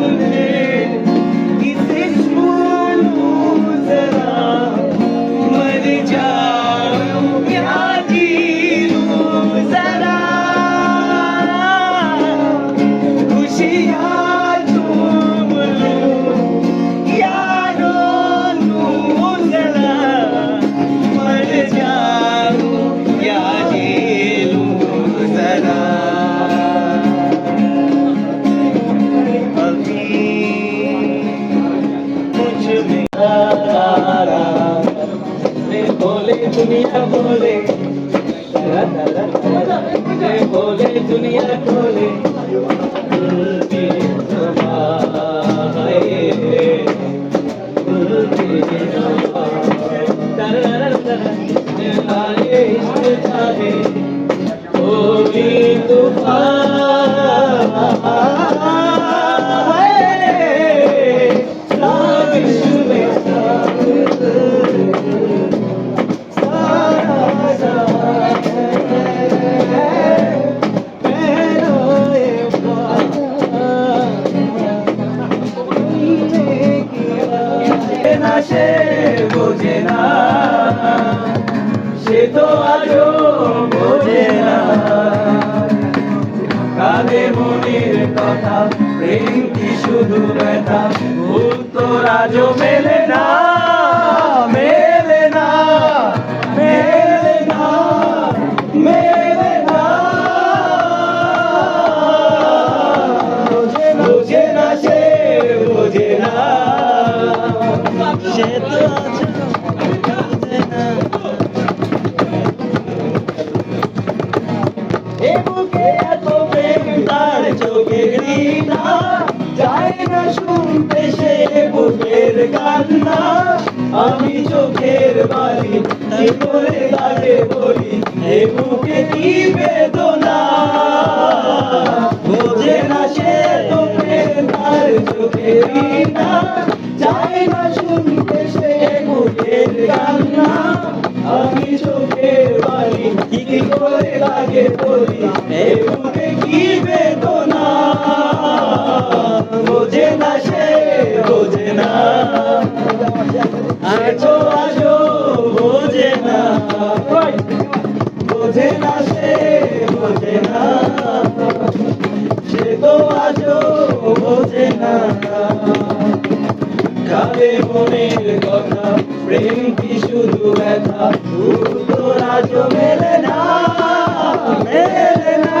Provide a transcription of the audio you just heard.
the name. দুনিয়া বলে বলে দুনিয়া বলে Oh, be the fire. বোঝে না। সে তো আজও বোঝে না। মনের কথা, প্রেম কি শুধু ব্যথা? উত্তর আজও মেলে শুনতে সে বুকের কান্না। আমি চোখের বালি কি করে তাকে বলি, এ বুকে কি বেদনা? বোঝে না সে তো প্রেম তার চোখে ঘৃণা যায় না শুনতে সে বুকের কান্না। আমি চোখের বালি কি করে লাগে বলি, এ না আজো বোঝে না। বোঝে না সে, বোঝে না। সে তো বোঝে না। কাবে মনের কথা, প্রেম শুধু ব্যথা? উত্তর আজ মেলে না মেলে না